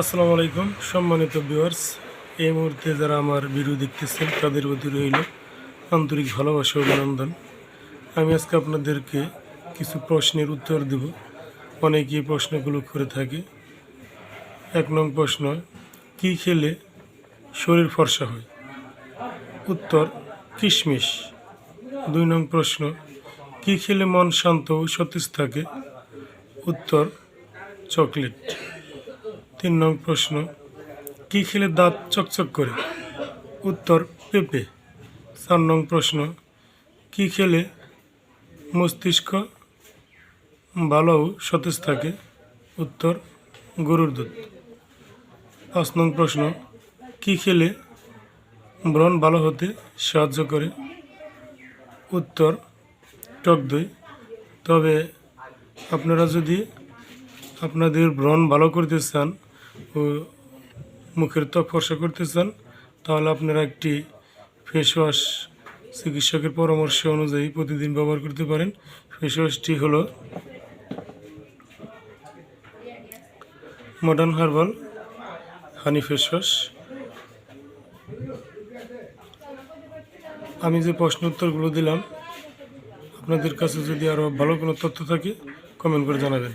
আসসালামু আলাইকুম, সম্মানিত ভিউয়ার্স এই মুহূর্তে যারা আমার ভিডিও দেখতেছেন, তাদের প্রতি রইল আন্তরিক ভালোবাসা অভিনন্দন। আমি আজকে আপনাদেরকে কিছু প্রশ্নের উত্তর দেব। অনেকেই প্রশ্নগুলো করে থাকে। এক নং প্রশ্ন, কি খেলে শরীর ফর্সা হয়? উত্তর, কিশমিশ। দুই নং প্রশ্ন, কি খেলে মন শান্ত ও সতেজ থাকে? উত্তর, চকলেট। তিন নং প্রশ্ন, কি খেলে দাঁত চকচক করে? উত্তর, পেঁপে। চার নং প্রশ্ন, কি খেলে মস্তিষ্ক ভালো সতেজ থাকে? উত্তর, গরুর দুধ। পাঁচ নং প্রশ্ন, কি খেলে ব্রণ ভালো হতে সাহায্য করে? উত্তর, টক দই। তবে আপনারা যদি আপনাদের ব্রণ ভালো করতে চান মুখের ত্বক ফর্সা করতে চান তাহলে আপনারা একটি ফেস ওয়াশ চিকিৎসকের পরামর্শ অনুযায়ী প্রতিদিন ব্যবহার করতে পারেন। ফেস ওয়াশটি হলো modern herbal honey face wash আমি যে প্রশ্ন উত্তরগুলো দিলাম, আপনাদের কাছে যদি আরও ভালো কোনো তথ্য থাকে কমেন্ট করে জানাবেন।